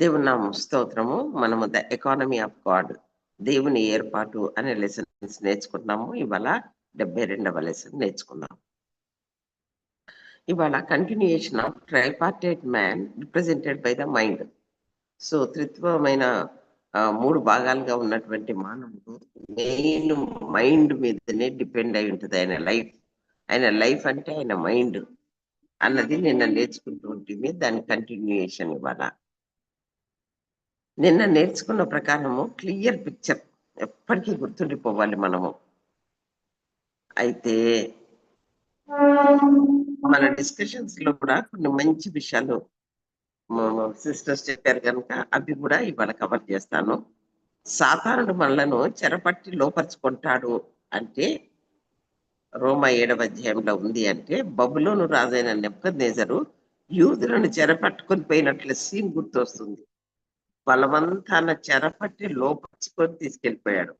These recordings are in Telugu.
దేవుని నామ స్తోత్రము. మనము ద ఎకానమీ ఆఫ్ గాడ్ దేవుని ఏర్పాటు అనే లెసన్స్ నేర్చుకుంటున్నాము. ఇవాళ డెబ్బై రెండవ లెసన్ నేర్చుకున్నాము ఇవాళ continuation of tripartite man represented by the mind so త్రిత్వమైన మూడు భాగాలుగా ఉన్నటువంటి మానవుడు మెయిన్ మైండ్ మీదనే డిపెండ్ అయి ఉంటుంది. ఆయన లైఫ్ ఆయన లైఫ్ అంటే ఆయన మైండ్ అన్నది నిన్న నేర్చుకుంటూ ఉంటుంది దాని కంటిన్యూయేషన్ ఇవాళ. నిన్న నేర్చుకున్న ప్రకారము క్లియర్ పిక్చర్ ఎప్పటికీ గుర్తుండిపోవాలి మనము. అయితే మన డిస్కషన్స్లో కూడా కొన్ని మంచి విషయాలు సిస్టర్స్ చెప్పారు కనుక అవి కూడా ఇవాళ కవర్ చేస్తాను. సాధారణ మనలను చెరపట్టి లోపరుచుకుంటాడు అంటే రోమా ఏడవ అధ్యాయంలో ఉంది అంటే బబులోను రాజైన నెప్పనేజరు యూదులను చెరపట్టుకొని పోయినట్లు సీన్ గుర్తొస్తుంది. బలవంతాన చెరపట్టి లోపరుచుకొని తీసుకెళ్ళిపోయాడు.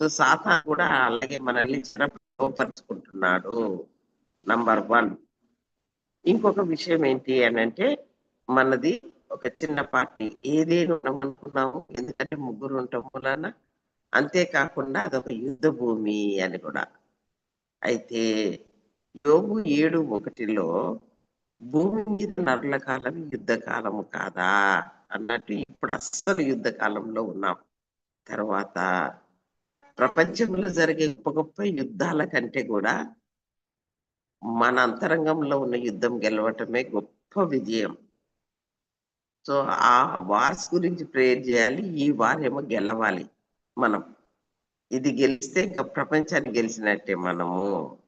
సో సాతా కూడా అలాగే మనల్ని చెరపట్టి లోపరుచుకుంటున్నాడు. Number one. ఇంకొక విషయం ఏంటి అని అంటే మనది ఒక చిన్న పార్టీ. ఏదేను అనుకున్నాము ఎందుకంటే ముగ్గురు ఉంటాం వలన అంతేకాకుండా అదొక యుద్ధ భూమి అని కూడా. అయితే యోగు ఏడు ఒకటిలో భూమి మీద నరుల కాలం యుద్ధ కాలము కాదా? అన్నట్టు ఇప్పుడు అస్సలు యుద్ధ కాలంలో ఉన్నాం. తర్వాత ప్రపంచంలో జరిగే గొప్ప గొప్ప యుద్ధాల కంటే కూడా మన అంతరంగంలో ఉన్న యుద్ధం గెలవటమే గొప్ప విజయం. సో ఆ వార్స్ గురించి ప్రేయర్ చేయాలి ఈ వార్ ఏమో గెలవాలి మనం. ఇది గెలిస్తే ఇంకా ప్రపంచాన్ని గెలిచినట్టే మనము.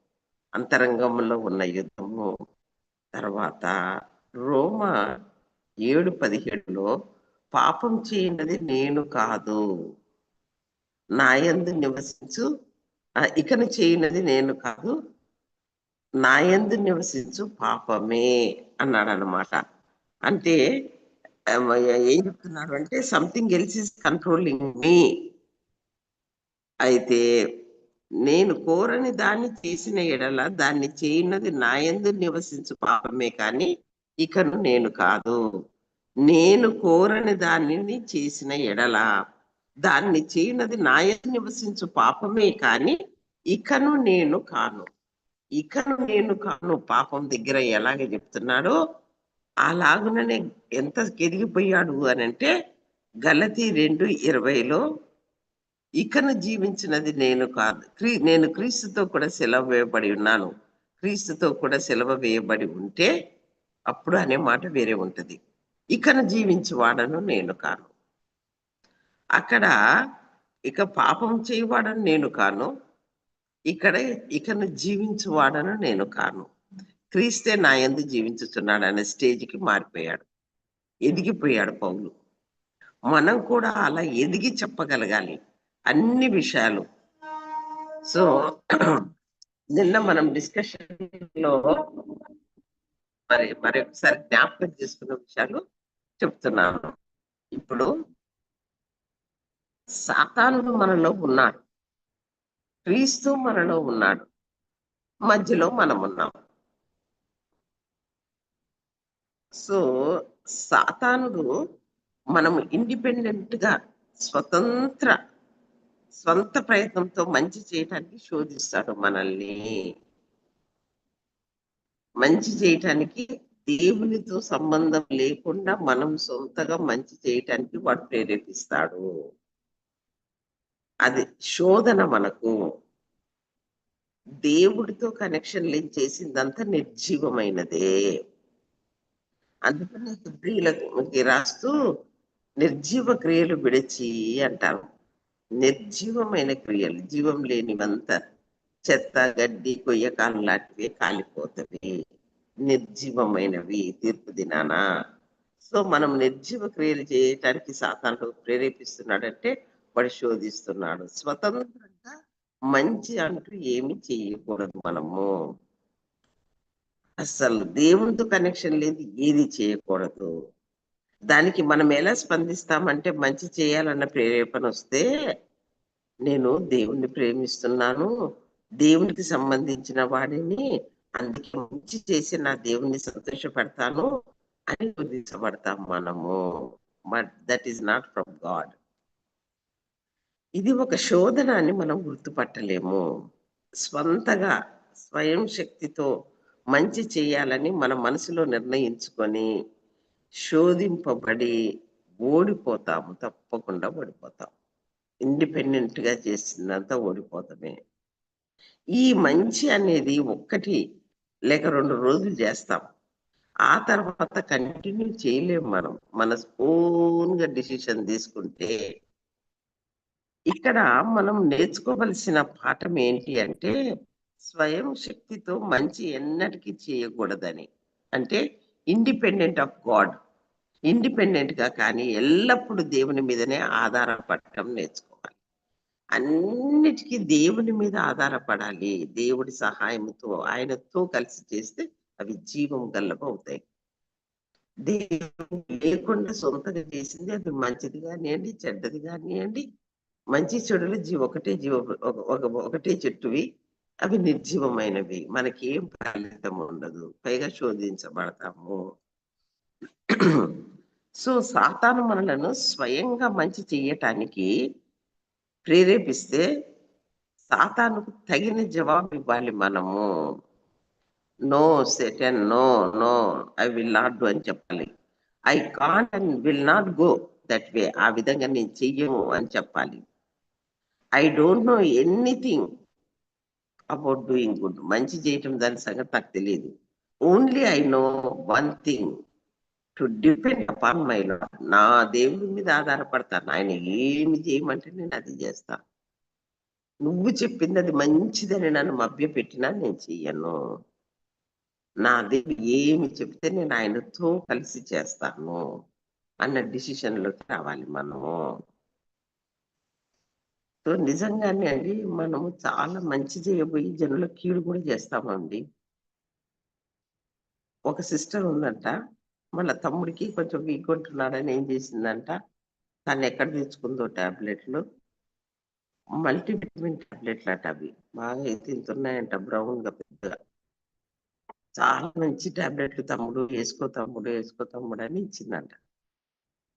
అంతరంగంలో ఉన్న యుద్ధము. తర్వాత రోమ ఏడు పదిహేడులో పాపం చేయనది నేను కాదు. నాయందు నివసించు ఇకను చేయనది నేను కాదు. నాయందు నివసించు పాపమే అన్నాడు అనమాట అంటే ఏం చెప్తున్నాడు అంటే something else is controlling me అయితే నేను కోరని దాన్ని చేసిన ఎడల దాన్ని చేయనది నాయందు నివసించు పాపమే కానీ ఇకను నేను కాదు. నేను కోరని దానిని చేసిన ఎడల దాన్ని చేయనది నాయ నివసించు పాపమే కానీ ఇకను నేను కాను. ఇకను నేను కాను. పాపం దగ్గర ఎలాగ చెప్తున్నాడో అలాగుననే ఎంత ఎదిగిపోయాడు అని అంటే గలతి రెండు ఇరవైలో ఇకను జీవించినది నేను కాదు. క్రీ నేను క్రీస్తుతో కూడా సెలవు వేయబడి ఉన్నాను. క్రీస్తుతో కూడా సెలవు వేయబడి ఉంటే అప్పుడు అనే మాట వేరే ఉంటుంది. ఇకను జీవించేవాడను నేను కాను. అక్కడ ఇక పాపం చేయవాడను నేను కాను. ఇక్కడ ఇకను జీవించువాడను నేను కాను. క్రీస్తే నా ఎందు జీవించుతున్నాడు అనే స్టేజ్కి మారిపోయాడు. ఎదిగిపోయాడు పౌలు. మనం కూడా అలా ఎదిగి చెప్పగలగాలి. అన్ని విషయాలు. సో నిన్న మనం డిస్కషన్లో మరి మరి ఒకసారి జ్ఞాపకం చేసుకున్న విషయాలు చెప్తున్నాను. ఇప్పుడు సాతానుడు మనలో ఉన్నాడు. క్రీస్తు మనలో ఉన్నాడు. మధ్యలో మనం ఉన్నాం. సో సాతానుడు మనం ఇండిపెండెంట్గా స్వతంత్ర స్వంత ప్రయత్నంతో మంచి చేయటానికి శోధిస్తాడు మనల్ని. మంచి చేయటానికి దేవునితో సంబంధం లేకుండా మనం సొంతగా మంచి చేయటానికి వాడు ప్రేరేపిస్తాడు. అది శోధన మనకు. దేవుడితో కనెక్షన్ లింక్ చేసిందంతా నిర్జీవమైనదే. అందుకని స్త్రీలకి రాస్తూ నిర్జీవ క్రియలు విడిచి అంటారు. నిర్జీవమైన క్రియలు జీవం లేనివంత చెత్త గడ్డి కొయ్యకాలు లాంటివి కాలిపోతవి. నిర్జీవమైనవి తీర్పు దినాన. సో మనం నిర్జీవ క్రియలు చేయటానికి సాతాను ప్రేరేపిస్తున్నాడంటే వాడు శోధిస్తున్నాడు. స్వతంత్రంగా మంచి అంటూ ఏమి చేయకూడదు మనము. అసలు దేవునితో కనెక్షన్ లేదు ఏది చేయకూడదు. దానికి మనం ఎలా స్పందిస్తామంటే మంచి చేయాలన్న ప్రేరేపణ వస్తే నేను దేవుణ్ణి ప్రేమిస్తున్నాను. దేవునికి సంబంధించిన వాడిని అందుకే మంచి చేసి నా దేవుణ్ణి సంతోషపెడతాను అని ఉద్దేశపడతాం మనము. But that is not from God ఇది ఒక శోధన అని మనం గుర్తుపట్టలేము. స్వంతగా స్వయం శక్తితో మంచి చేయాలని మన మనసులో నిర్ణయించుకొని శోధింపబడి ఓడిపోతాము. తప్పకుండా ఓడిపోతాం. ఇండిపెండెంట్గా చేసినంత ఓడిపోతామే. ఈ మంచి అనేది ఒక్కటి లేక రెండు రోజులు చేస్తాం. ఆ తర్వాత కంటిన్యూ చేయలేము మనం. మన ఓన్గా డిసిషన్ తీసుకుంటే ఇక్కడ మనం నేర్చుకోవలసిన పాఠం ఏంటి అంటే స్వయం శక్తితో మంచి ఎన్నటికీ చేయకూడదని. అంటే ఇండిపెండెంట్ ఆఫ్ గాడ్. ఇండిపెండెంట్గా కానీ ఎల్లప్పుడూ దేవుని మీదనే ఆధారపడటం నేర్చుకోవాలి. అన్నిటికీ దేవుని మీద ఆధారపడాలి. దేవుడి సహాయంతో ఆయనతో కలిసి చేస్తే అవి జీవం గల్లవ అవుతాయి. దేవుడు లేకుండా సొంతగా చేసింది అది మంచిది కానివ్వండి చెడ్డది కానివ్వండి. మంచి చెడులు జీవ ఒకటే జీవ ఒక- ఒక- ఒకటే చెట్టువి. అవి నిర్జీవమైనవి. మనకి ఏం ఫలితం ఉండదు. పైగా శోధించబడతాము. సో సాతాను మనలను స్వయంగా మంచి చెయ్యటానికి ప్రేరేపిస్తే సాతానుకు తగిన జవాబు ఇవ్వాలి మనము. No Satan no no I will not do అని చెప్పాలి. I can't and will not go that way ఆ విధంగా నేను చెయ్యము అని చెప్పాలి. I don't know anything about doing good. మంచి చేయటం దాని సంగతి నాకు తెలియదు. Only I know one thing. To depend upon my Lord నా దేవుడి మీద ఆధారపడతాను. ఆయన ఏమి చేయమంటే నేను అది చేస్తా నువ్వు చెప్పింది అది మంచిదని నన్ను మభ్య పెట్టినా నేను చెయ్యను. నా దేవుడు ఏమి చెప్తే నేను ఆయనతో కలిసి చేస్తాను అన్న డిసిషన్లోకి రావాలి మనము. సో నిజంగానే అండి మనము చాలా మంచి చేయబోయి జనుల కీడు కూడా చేస్తామండి. ఒక సిస్టర్ ఉందంట వాళ్ళ తమ్ముడికి కొంచెం వీక్ ఉంటున్నాడని ఏం చేసిందంట? తను ఎక్కడ తెచ్చుకుందో టాబ్లెట్లు? మల్టీవిటమిన్ ట్యాబ్లెట్లు అట అవి. బాగా తింటున్నాయంట బ్రౌన్గా బ్రౌన్గా పెద్దగా. చాలా మంచి టాబ్లెట్లు తమ్ముడు వేసుకో తమ్ముడు వేసుకో తమ్ముడు అని ఇచ్చిందంట.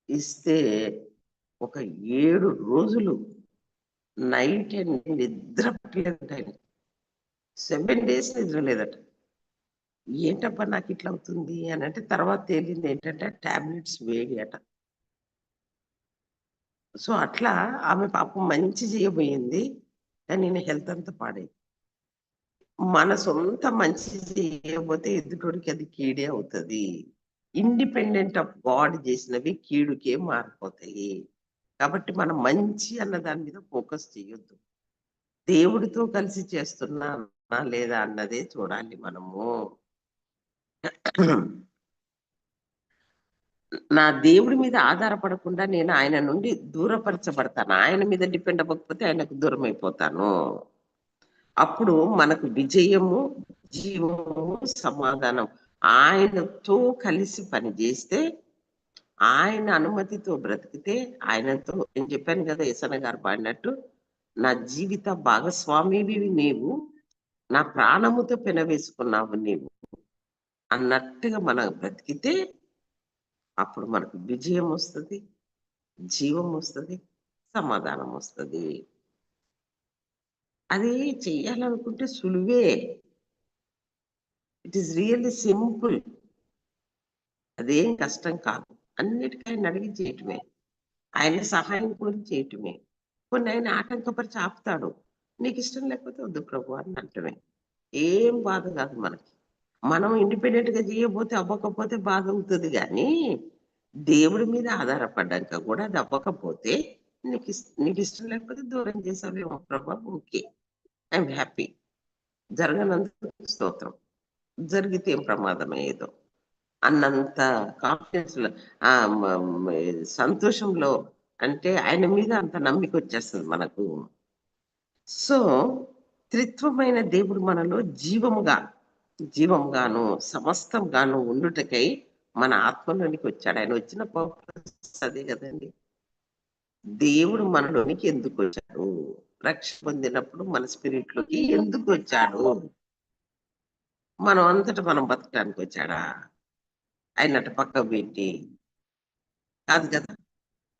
ఇస్తే ఒక ఏడు రోజులు నైట్ అండ్ నిద్ర పట్టలేదట సెవెన్ డేస్ నిద్ర లేదట. ఏంటబ్బా నాకు ఇట్లా అవుతుంది? అని అంటే తర్వాత తేలింది ఏంటంటే టాబ్లెట్స్ వేడి అట. సో అట్లా ఆమె పాపం మంచి చేయబోయింది. కానీ నేను హెల్త్ అంతా పాడైంది. మన సొంత మంచి చేయకపోతే ఎదుటోడికి అది కీడే అవుతుంది. ఇండిపెండెంట్ ఆఫ్ గాడ్ చేసినవి కీడుకే మారిపోతాయి. కాబట్టి మనం మంచి అన్న దాని మీద ఫోకస్ చేయొద్దు. దేవుడితో కలిసి చేస్తున్నా లేదా అన్నదే చూడాలి మనము. నా దేవుడి మీద ఆధారపడకుండా నేను ఆయన నుండి దూరపరచబడతాను. ఆయన మీద డిపెండ్ అవ్వకపోతే ఆయనకు దూరం అయిపోతాను అప్పుడు మనకు విజయము జీవము సమాధానం ఆయనతో కలిసి పని చేస్తే ఆయన అనుమతితో బ్రతికితే ఆయనతో నేను చెప్పాను కదా యసన గారు పాడినట్టు నా జీవిత భాగస్వామివి నీవు నా ప్రాణముతో పెనవేసుకున్నావు నీవు. అన్నట్టుగా మనం బ్రతికితే అప్పుడు మనకు విజయం వస్తుంది జీవం వస్తుంది సమాధానం వస్తుంది. అది చెయ్యాలనుకుంటే సులువే. ఇట్ ఈస్ రియల్లీ సింపుల్ అదేం కష్టం కాదు. అన్నిటికీ ఆయన అడిగి చేయటమే. ఆయన సహాయం కోరి చేయటమే. కొన్ని ఆయన ఆటంకపరిచి ఆపుతాడు. నీకు ఇష్టం లేకపోతే వద్దు ప్రభు అని అంటమే. ఏం బాధ కాదు మనకి. మనం ఇండిపెండెంట్గా చేయకపోతే అవ్వకపోతే బాధ అవుతుంది కానీ దేవుడి మీద ఆధారపడ్డాక కూడా అది అవ్వకపోతే నీకు నీకు ఇష్టం లేకపోతే దూరం చేసావేమో ప్రభా ఓకే. I'm happy. జరగనందుకు స్తోత్రం. జరిగితే ఏం ప్రమాదం ఏదో. అన్నంత కాన్ఫిడెన్స్ సంతోషంలో అంటే ఆయన మీద అంత నమ్మిక వచ్చేస్తుంది మనకు. సో త్రిత్వమైన దేవుడు మనలో జీవముగా జీవంగాను సమస్తంగాను ఉండుటకై మన ఆత్మలోనికి వచ్చాడు. ఆయన వచ్చిన పర్పస్ అదే కదండి. దేవుడు మనలోనికి ఎందుకు వచ్చాడు? రక్ష పొందినప్పుడు మన స్పిరిట్లోకి ఎందుకు వచ్చాడు? మనం అంతటా మనం బతకడానికి వచ్చాడా? ఆయన అటు పక్క పెట్టి. కాదు కదా?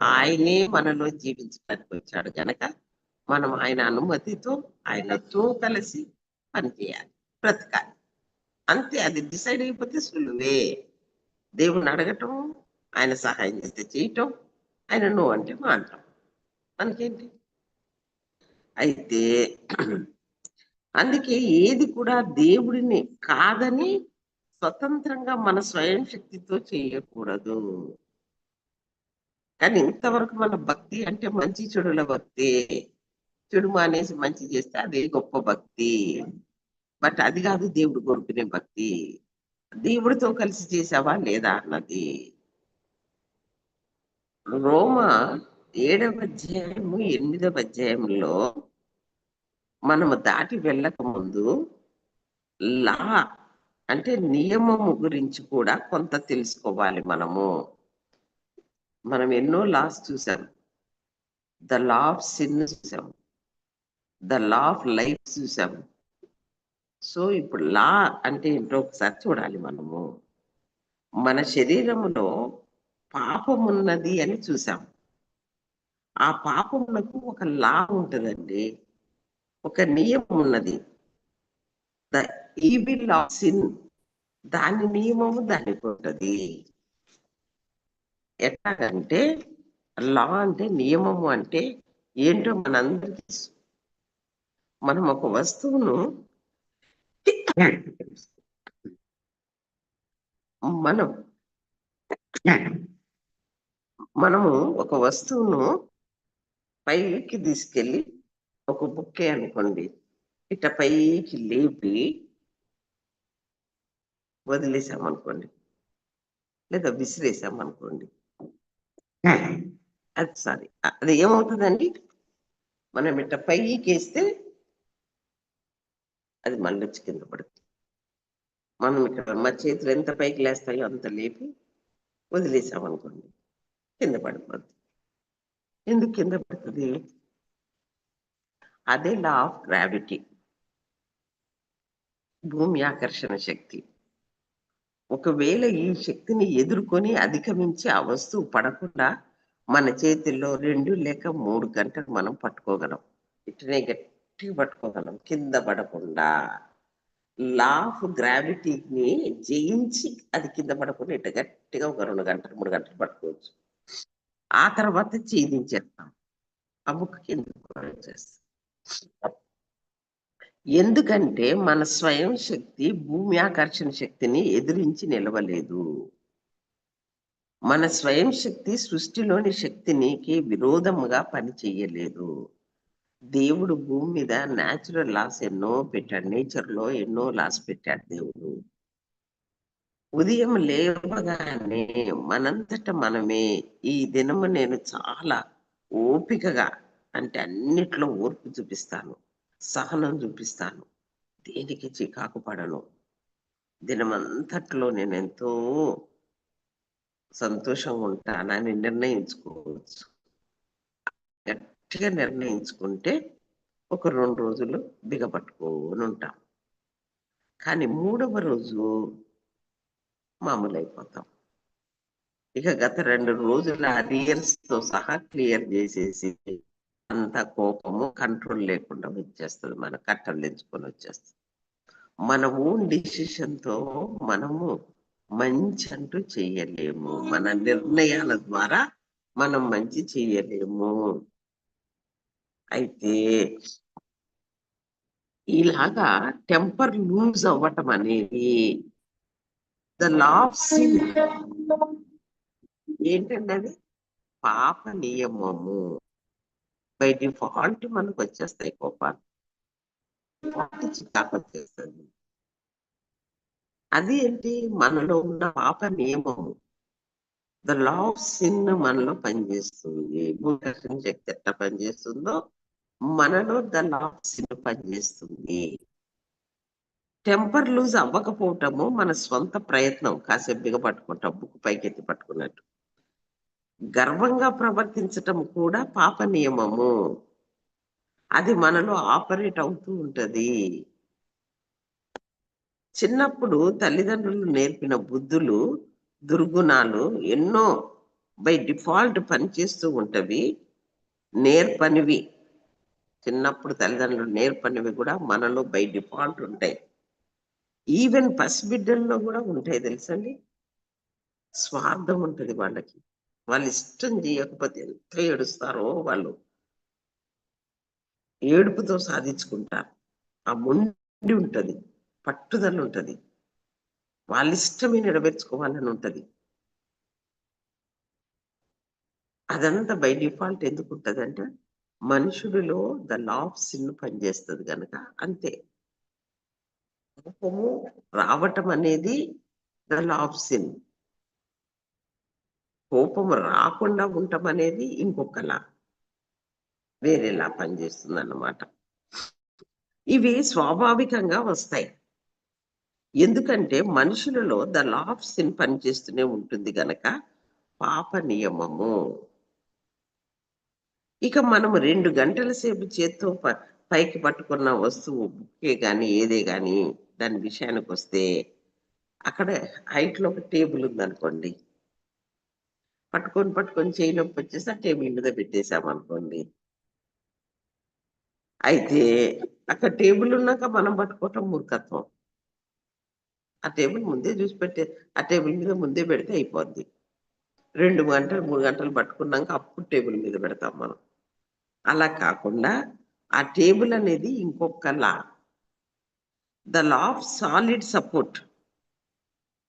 ఆయనే మనలో జీవించడానికి వచ్చాడు గనక మనం ఆయన అనుమతితో ఆయనతో కలిసి పనిచేయాలి బ్రతకాలి. అంతే అది డిసైడ్ అయిపోతే సులువే. దేవుణ్ణి అడగటం ఆయన సహాయం చేస్తే చేయటం ఆయన నువ్వు అంటే మానటం మనకేంటి అయితే అందుకే ఏది కూడా దేవుడిని కాదని స్వతంత్రంగా మన స్వయం శక్తితో చేయకూడదు. కానీ ఇంతవరకు మన భక్తి అంటే మంచి చెడుల భక్తి చెడు మానేసి మంచి చేస్తే అదే గొప్ప భక్తి. బట్ అది కాదు దేవుడు కోరుకునే భక్తి. దేవుడితో కలిసి చేసావా లేదా అన్నది. రోమ ఏడవ అధ్యాయము ఎనిమిదవ అధ్యాయంలో మనము దాటి వెళ్ళక ముందు లా అంటే నియమము గురించి కూడా కొంత తెలుసుకోవాలి మనము. మనం ఎన్నో లాస్ చూసాం. ద లా ఆఫ్ సిన్ చూసాం. ద లా ఆఫ్ లైఫ్ చూసాము సో ఇప్పుడు లా అంటే ఏంటో ఒకసారి చూడాలి మనము. మన శరీరములో పాపం ఉన్నది అని చూసాం. ఆ పాపమునకు ఒక లా ఉంటుందండి. ఒక నియమం ఉన్నది ద ఈవిల్ ఆఫ్ సిన్ దాని నియమము దానికి ఉంటది. ఎట్లాగంటే లా అంటే నియమము అంటే ఏంటో మనందరికీ తెలుసు. మనం ఒక వస్తువును మనం మనము ఒక వస్తువును పైకి తీసుకెళ్ళి ఒక బుక్కే అనుకోండి. ఇట్ట పైకి లేపి వదిలేసామనుకోండి. లేదా విసిరేసామనుకోండి. అది సారీ. అది ఏమవుతుందండి? మనం ఇట్ట పైకి వేస్తే అది మళ్ళొచ్చి కింద పడుతుంది. మనం ఇక్కడ మా చేతులు ఎంత పైకి లేస్తాయో అంత లేపి వదిలేసామనుకోండి కింద పడిపోద్ది. ఎందుకు కింద పడుతుంది? అదే లా ఆఫ్ గ్రావిటీ. భూమి ఆకర్షణ శక్తి. ఒకవేళ ఈ శక్తిని ఎదుర్కొని అధిగమించి ఆ వస్తువు పడకుండా మన చేతిలో రెండు లేక మూడు గంటలు మనం పట్టుకోగలం. ఇట్లనే గట్టిగా పట్టుకోగలం కింద పడకుండా. లా ఆఫ్ గ్రావిటీని జయించి అది కింద పడకుండా ఇట్లా గట్టిగా ఒక రెండు గంటలు మూడు గంటలు పట్టుకోవచ్చు. ఆ తర్వాత ఛేదించేస్తాం. ఆ బుక్ కింద ఎందుకంటే మన స్వయం శక్తి భూమి ఆకర్షణ శక్తిని ఎదిరించి నిలవలేదు. మన స్వయం శక్తి సృష్టిలోని శక్తినికి విరోధముగా పనిచేయలేదు. దేవుడు భూమి మీద న్యాచురల్ లాస్ ఎన్నో పెట్టాడు నేచర్లో ఎన్నో లాస్ పెట్టాడు దేవుడు. ఉదయం లేవగానే మనంతట మనమే ఈ దినము నేను చాలా ఓపికగా అంటే అన్నిట్లో ఓర్పు చూపిస్తాను సహనం చూపిస్తాను దేనికి చికాకు పడను. దినమంతట్లో నేను ఎంతో సంతోషంగా ఉంటానని నిర్ణయించుకోవచ్చు. గట్టిగా నిర్ణయించుకుంటే ఒక రెండు రోజులు బిగపట్టుకొని ఉంటాం కానీ మూడవ రోజు మామూలు అయిపోతాం ఇక గత రెండు రోజుల అరియర్స్తో సహా క్లియర్ చేసేసి అంత కోపము కంట్రోల్ లేకుండా వచ్చేస్తుంది మన కట్టలు తెంచుకొని వచ్చేస్తుంది. మన ఓన్ డిసిషన్తో మనము మంచి అంటూ చేయలేము. మన నిర్ణయాల ద్వారా మనం మంచి చేయలేము. అయితే ఇలాగా టెంపర్ లూజ్ అవ్వటం అనేది ద లా ఆఫ్ సిన్. ఏంటంటే అది? పాప నియమము. బై డిఫాల్ట్ మనకు వచ్చేస్తాయి కోపాలు. చికాకు వచ్చేస్తుంది. అది ఏంటి? మనలో ఉన్న పాప నియమము. ద లా ఆఫ్ సిన్ మనలో పనిచేస్తుంది. భూకర్షణ శక్తి ఎట్లా పనిచేస్తుందో మనలో ద లా పనిచేస్తుంది టెంపర్ లూజ్ అవ్వకపోవటము మన స్వంత ప్రయత్నం. కాసేపు బిగపట్టుకుంటాం బుక్ పైకెత్తి పట్టుకున్నట్టు. గర్వంగా ప్రవర్తించటం కూడా పాప నియమము. అది మనలో ఆపరేట్ అవుతూ ఉంటది. చిన్నప్పుడు తల్లిదండ్రులు నేర్పిన బుద్ధులు దుర్గుణాలు ఎన్నో బై డిఫాల్ట్ పనిచేస్తూ ఉంటవి. నేర్పనివి. చిన్నప్పుడు తల్లిదండ్రులు నేర్పనివి కూడా మనలో బై డిఫాల్ట్ ఉంటాయి. ఈవెన్ పసిబిడ్డల్లో కూడా ఉంటాయి తెలుసండి? స్వార్థం ఉంటుంది వాళ్ళకి. వాళ్ళు ఇష్టం చేయకపోతే ఎంత ఏడుస్తారో వాళ్ళు. ఏడుపుతో సాధించుకుంటారు. ఆ మొండి ఉంటుంది పట్టుదల ఉంటది. వాళ్ళ ఇష్టమే నెరవేర్చుకోవాలని ఉంటుంది. అదంతా బై డిఫాల్ట్ ఎందుకు ఉంటుందంటే అంటే మనుషుడిలో ద లా ఆఫ్ సిన్ పనిచేస్తుంది కనుక అంతే. కోపము రావటం అనేది ద లా ఆఫ్ సిన్. కోపం రాకుండా ఉండటం అనేది ఇంకొకలా వేరేలా పనిచేస్తుంది అన్నమాట ఇవి స్వాభావికంగా వస్తాయి. ఎందుకంటే మనుషులలో ద లా ఆఫ్ సిన్ పనిచేస్తూనే ఉంటుంది గనక పాప నియమము. ఇక మనం రెండు గంటల సేపు చేత్తో పైకి పట్టుకున్న వస్తువు బుక్కే కానీ ఏదే కానీ దాని విషయానికి వస్తే అక్కడ హైట్లో ఒక టేబుల్ ఉందనుకోండి. పట్టుకొని పట్టుకొని చేయి వచ్చేసి ఆ టేబుల్ మీద పెట్టేసాం అనుకోండి. అయితే అక్కడ టేబుల్ ఉన్నాక మనం పట్టుకోవటం మూర్ఖత్వం. ఆ టేబుల్ ముందే చూసి పెట్టే ఆ టేబుల్ మీద ముందే పెడితే అయిపోద్ది. రెండు గంటలు మూడు గంటలు పట్టుకున్నాక అప్పుడు టేబుల్ మీద పెడతాం మనం. అలా కాకుండా ఆ టేబుల్ అనేది ఇంకొక law the law of solid support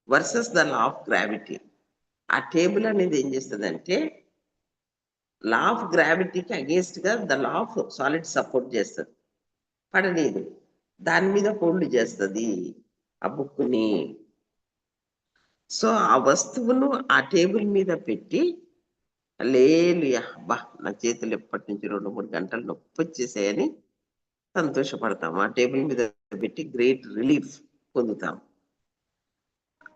versus the law of gravity. ఆ టేబుల్ అనేది ఏం చేస్తుందంటే లా ఆఫ్ గ్రావిటీకి అగేన్స్ట్గా the law of solid support చేస్తుంది. పడలేదు దాని మీద హోల్డ్ చేస్తుంది ఆ బుక్ని సో ఆ వస్తువును ఆ టేబుల్ మీద పెట్టి లేలు బా నా చేతులు ఎప్పటి నుంచి రెండు మూడు గంటలు నొప్పి వచ్చేసాయని సంతోషపడతాం ఆ టేబుల్ మీద పెట్టి గ్రేట్ రిలీఫ్ పొందుతాం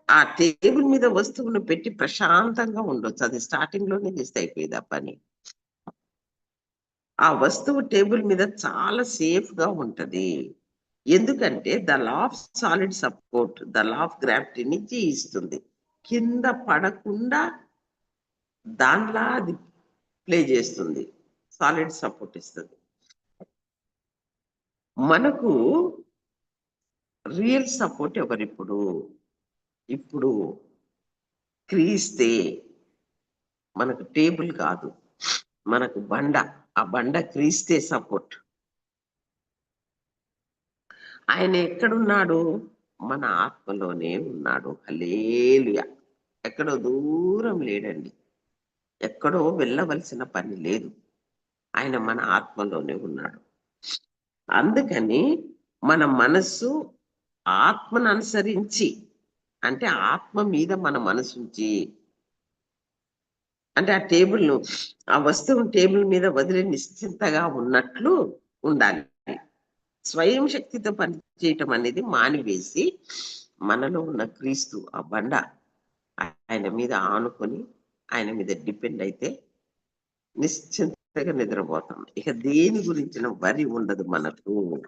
ఆ టేబుల్ మీద వస్తువును పెట్టి ప్రశాంతంగా ఉండొచ్చు. అది స్టార్టింగ్లోనే చేస్తే అయిపోయేది ఆ పని. ఆ వస్తువు టేబుల్ మీద చాలా సేఫ్గా ఉంటది. ఎందుకంటే the law of solid support the law of గ్రావిటీని ఇస్తుంది. కింద పడకుండా దాంట్లో అది ప్లే చేస్తుంది. సాలిడ్ సపోర్ట్ ఇస్తుంది. మనకు రియల్ సపోర్ట్ ఎవరిప్పుడు? ఇప్పుడు క్రీస్తే మనకు టేబుల్ కాదు. మనకు బండ. ఆ బండ క్రీస్తే సపోర్ట్. ఆయన ఎక్కడున్నాడు? మన ఆత్మలోనే ఉన్నాడు. హలేలుయ ఎక్కడో దూరం లేడండి. ఎక్కడో వెళ్ళవలసిన పని లేదు. ఆయన మన ఆత్మలోనే ఉన్నాడు. అందుకని మన మనస్సు ఆత్మను అనుసరించి అంటే ఆత్మ మీద మన మనసు ఉంచి అంటే ఆ టేబుల్ను ఆ వస్తువు టేబుల్ మీద వదిలి నిశ్చింతగా ఉన్నట్లు ఉండాలి. స్వయం శక్తితో పనిచేయటం అనేది మానివేసి మనలో ఉన్న క్రీస్తు ఆ బండ ఆయన మీద ఆనుకొని ఆయన మీద డిపెండ్ అయితే నిశ్చింతగా నిద్రపోతాం. ఇక దేని గురించిన వరి ఉండదు మనకు.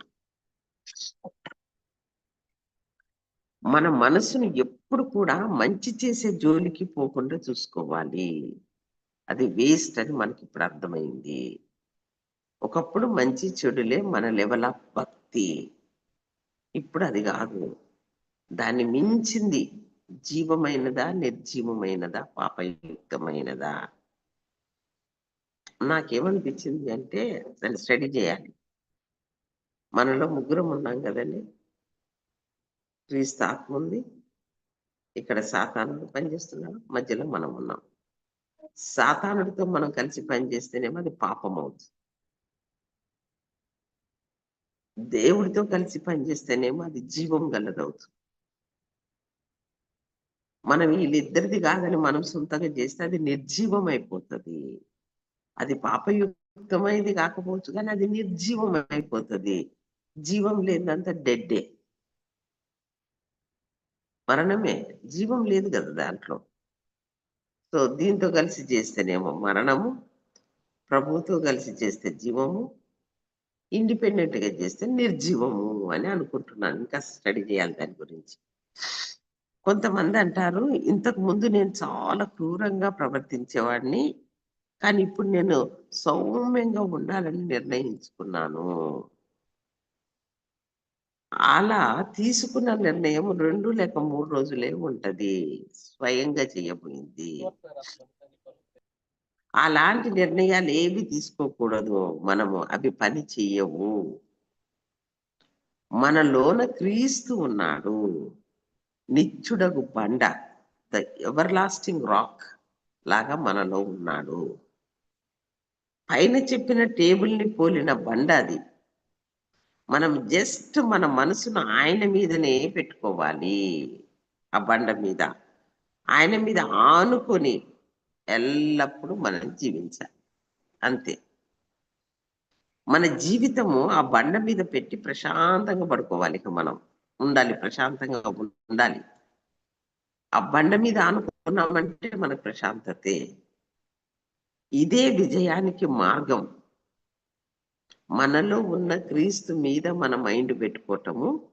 మన మనసును ఎప్పుడు కూడా మంచి చేసే జోలికి పోకుండా చూసుకోవాలి. అది వేస్ట్ అని మనకి ఇప్పుడు అర్థమైంది. ఒకప్పుడు మంచి చెడులే మన లెవెల్ ఆఫ్ భక్తి. ఇప్పుడు అది కాదు. దాన్ని మించింది జీవమైనదా నిర్జీవమైనదా పాపయుక్తమైనదా? నాకేమనిపించింది అంటే దాన్ని స్టడీ చేయాలి. మనలో ముగ్గురం ఉన్నాం కదండి. క్రీస్తు ఆత్మ ఉంది. ఇక్కడ సాతానుడు పనిచేస్తున్నాడు. మధ్యలో మనం ఉన్నాం. సాతానుడితో మనం కలిసి పనిచేస్తేనేమో అది పాపం అవుతుంది దేవుడితో కలిసి పనిచేస్తేనేమో అది జీవం గలదవుతుంది. మనం వీళ్ళిద్దరిది కాదని మనం సొంతంగా చేస్తే అది నిర్జీవం అయిపోతుంది. అది పాపయుక్తమైనది కాకపోవచ్చు కానీ అది నిర్జీవం అయిపోతుంది. జీవం లేదంతా డెడ్డే. మరణమే. జీవం లేదు కదా దాంట్లో. సో దీంతో కలిసి చేస్తేనేమో మరణము ప్రభుతో కలిసి చేస్తే జీవము ఇండిపెండెంట్గా చేస్తే నిర్జీవము అని అనుకుంటున్నాను. ఇంకా స్టడీ చేయాలి దాని గురించి. కొంతమంది అంటారు ఇంతకు ముందు నేను చాలా క్రూరంగా ప్రవర్తించేవాడిని కానీ ఇప్పుడు నేను సౌమ్యంగా ఉండాలని నిర్ణయించుకున్నాను. అలా తీసుకున్న నిర్ణయం రెండు లేక మూడు రోజులే ఉంటది. స్వయంగా చేయబోయింది. అలాంటి నిర్ణయాలు ఏవి తీసుకోకూడదు. మనము అవి పని చెయ్యవు. మనలోన క్రీస్తు ఉన్నాడు. నిత్యుడగు బండ ద ఎవర్ లాస్టింగ్ రాక్ లాగా మనలో ఉన్నాడు. పైన చెప్పిన టేబుల్ని పోలిన బండ అది. మనం జస్ట్ మన మనసును ఆయన మీదనే పెట్టుకోవాలి ఆ బండ మీద. ఆయన మీద ఆనుకొని ఎల్లప్పుడూ మనం జీవించాలి. అంతే. మన జీవితము ఆ బండ మీద పెట్టి ప్రశాంతంగా పడుకోవాలి ఇక మనం. ఉండాలి ప్రశాంతంగా ఉండాలి. ఆ బండ మీద ఆనుకున్నామంటే మన ప్రశాంతతే. ఇదే విజయానికి మార్గం. మనలో ఉన్న క్రీస్తు మీద మన మైండ్ పెట్టుకోవటము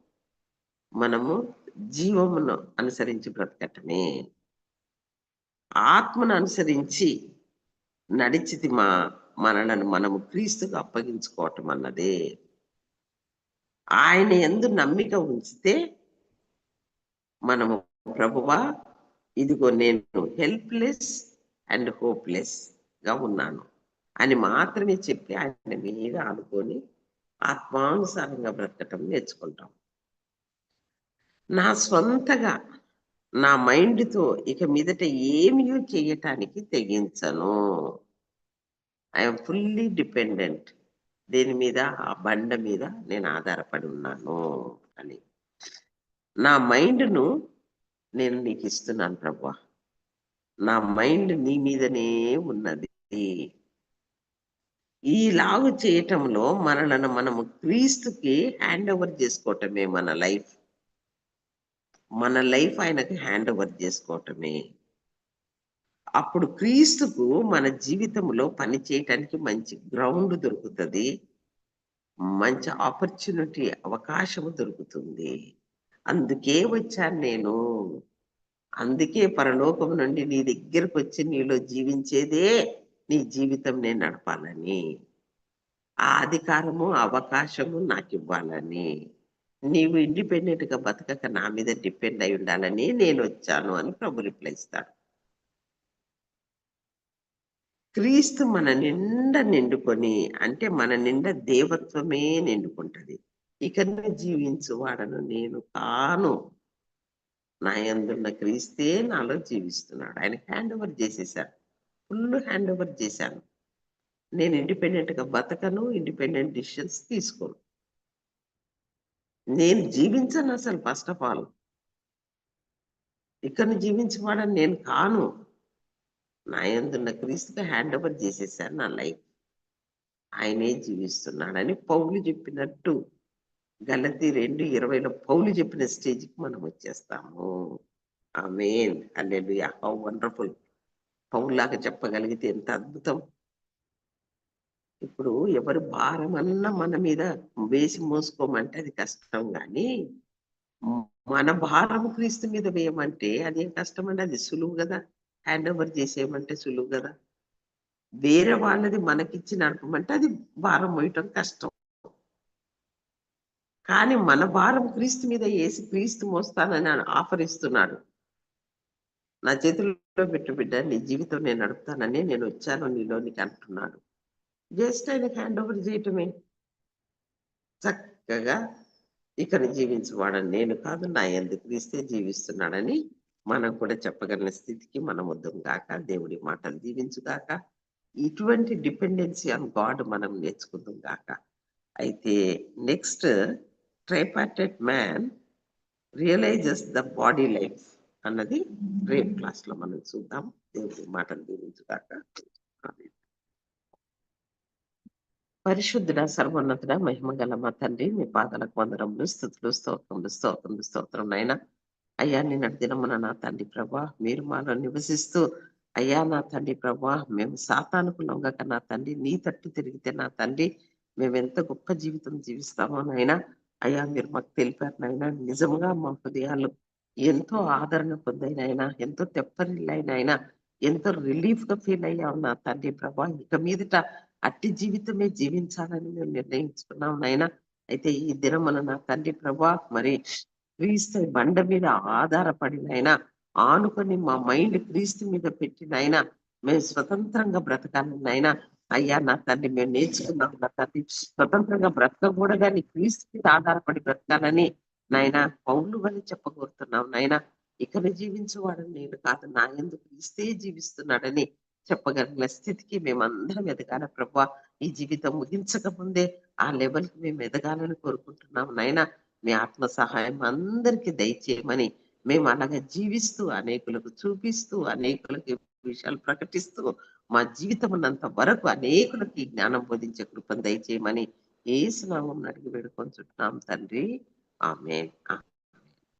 మనము జీవమును అనుసరించి బ్రతకటమే. ఆత్మను అనుసరించి నడిచితి మా మనలను మనము క్రీస్తుకు అప్పగించుకోవటం అన్నదే. ఆయన ఎందు నమ్మిక ఉంచితే మనము ప్రభువా ఇదిగో నేను హెల్ప్లెస్ అండ్ హోప్లెస్గా ఉన్నాను అని మాత్రమే చెప్పి ఆయన మీద ఆనుకొని ఆత్మానుసారంగా బ్రతకటం నేర్చుకుంటాం. నా స్వంతగా నా మైండ్తో ఇక మీదట ఏమీ చేయటానికి తెగించను. ఐఎమ్ ఫుల్లీ డిపెండెంట్ దేని మీద? ఆ బండ మీద నేను ఆధారపడి ఉన్నాను అని. నా మైండ్ను నేను నీకు ఇస్తున్నాను ప్రభా. నా మైండ్ నీ మీదనే ఉన్నది. ఈ లాగు చేయటంలో మనలను మనము క్రీస్తుకి హ్యాండ్ ఓవర్ చేసుకోవటమే మన లైఫ్. మన లైఫ్ ఆయనకి హ్యాండ్ ఓవర్ చేసుకోవటమే. అప్పుడు క్రీస్తుకు మన జీవితంలో పని చేయటానికి మంచి గ్రౌండ్ దొరుకుతుంది. మంచి ఆపర్చునిటీ అవకాశము దొరుకుతుంది. అందుకే వచ్చాను నేను. అందుకే పరలోకం నుండి నీ దగ్గరకు వచ్చి నీలో జీవించేదే నీ జీవితం నేను నడపాలని. ఆ అధికారము అవకాశము నాకు ఇవ్వాలని నీవు ఇండిపెండెంట్గా బతకక నా మీద డిపెండ్ అయి ఉండాలని నేను వచ్చాను అని ప్రభు రిప్లై ఇస్తాడు. క్రీస్తు మన నిండా నిండుకొని అంటే మన నిండా దేవత్వమే నిండుకుంటది. ఇక జీవించు వాడను నేను కాను. నా ఎందున్న క్రీస్తే నాలో జీవిస్తున్నాడు. ఆయన హ్యాండ్ ఓవర్ చేసేసాను ఫుల్ హ్యాండ్ ఓవర్ చేశాను. నేను ఇండిపెండెంట్గా బతకను ఇండిపెండెంట్ డిసిషన్స్ తీసుకోను. నేను జీవించను అసలు ఫస్ట్ ఆఫ్ ఆల్ ఇక్కడ జీవించవాడని నేను కాను. నా ఎందున్న క్రీస్తుగా హ్యాండ్ ఓవర్ చేసేసాను నా లైఫ్ ఆయనే జీవిస్తున్నాడని పౌలు చెప్పినట్టు గలతి రెండు ఇరవైలో పౌలు చెప్పిన స్టేజ్కి మనం వచ్చేస్తాము. ఆమెన్ అల్లెలు హౌ వండర్ఫుల్ పౌల్లాగా చెప్పగలిగితే ఎంత అద్భుతం. ఇప్పుడు ఎవరు భారం మన మీద వేసి మోసుకోమంటే అది కష్టం కానీ మన భారం క్రీస్తు మీద వేయమంటే అదేం కష్టం అండి అది సులువు కదా. హ్యాండ్ ఓవర్ చేసేయమంటే సులువు కదా. వేరే వాళ్ళది మనకిచ్చి నడపమంటే అది భారం మోయటం కష్టం. కానీ మన భారం క్రీస్తు మీద వేసి క్రీస్తు మోస్తానని ఆఫర్ ఇస్తున్నాడు. నా చేతుల్లో పెట్టు బిడ్డ నీ జీవితం నేను నడుపుతానని నేను వచ్చాను నీలోనికి అంటున్నాడు. జస్ట్ ఆయన హ్యాండ్ ఓవర్ చేయటమే. చక్కగా ఇక్కడ జీవించవాడని నేను కాదు నా ఎందుకు క్రీస్తే జీవిస్తున్నాడని మనం కూడా చెప్పగలిగిన స్థితికి మనం వద్దాం కాక దేవుడి మాటలు దీవించుగాక ఇటువంటి డిపెండెన్సీ ఆన్ గాడ్ మనం నేర్చుకుందాం కాక అయితే next tripartite man realises the body life అన్నది రేపు క్లాస్లో మనం చూద్దాం. దేవుడి మాటలు దీవించుగాక పరిశుద్ధుడ సర్వోన్నతుడ మహిమ గల మా తండ్రి మీ పాదలకు వందరములు స్థుతులు స్తోత్రములు స్తోత్రములు స్తోత్రం నైనా అయ్యా నిన్న దినమున నా తండ్రి ప్రభా మీరు మాలో నివసిస్తూ అయ్యా నా తండ్రి ప్రభా మేము సాతానుకు లొంగక నా తండ్రి నీ తట్టు తిరిగితే నా తండ్రి మేము ఎంత గొప్ప జీవితం జీవిస్తామో నాయన అయ్యా మీరు మాకు తెలిపారు నాయన నిజంగా మా హృదయాలు ఎంతో ఆదరణ పొందైన ఆయన ఎంతో తెప్పరిల్లైన అయినా ఎంతో రిలీఫ్గా ఫీల్ అయ్యాం నా తండ్రి ప్రభా ఇక మీదట అట్టి జీవితమే జీవించాలని మేము నిర్ణయించుకున్నాం నాయన అయితే ఈ దినమున నా తండ్రి ప్రభా మరి క్రీస్తు బండ మీద ఆధారపడినైనా ఆనుకొని మా మైండ్ క్రీస్తు మీద పెట్టినైనా మేము స్వతంత్రంగా బ్రతకాలని అయ్యా నా తండ్రి మేము నేర్చుకున్నాం నా తండ్రి స్వతంత్రంగా బ్రతకకూడదని క్రీస్తు మీద ఆధారపడి బ్రతకాలని నాయన పౌలు అని చెప్పగోరుతున్నాం నాయన. ఇక్కడ జీవించేవాడని నేను కాదు నా ఎందుకు క్రీస్తే జీవిస్తున్నాడని చెప్పగలిగిన స్థితికి మేమందరం ఎదగాల ప్రభా. ఈ జీవితం ముగించక ముందే ఆ లెవెల్కి మేము ఎదగాలని కోరుకుంటున్నాం నాయన. మీ ఆత్మ సహాయం అందరికీ దయచేయమని మేము అలాగే జీవిస్తూ అనేకులకు చూపిస్తూ అనేకులకి విషయాలు ప్రకటిస్తూ మా జీవితం ఉన్నంత వరకు అనేకులకి జ్ఞానం బోధించే కృపను దయచేయమని ఏ స్నామం అడిగి చుట్టాం తండ్రి. ఆమె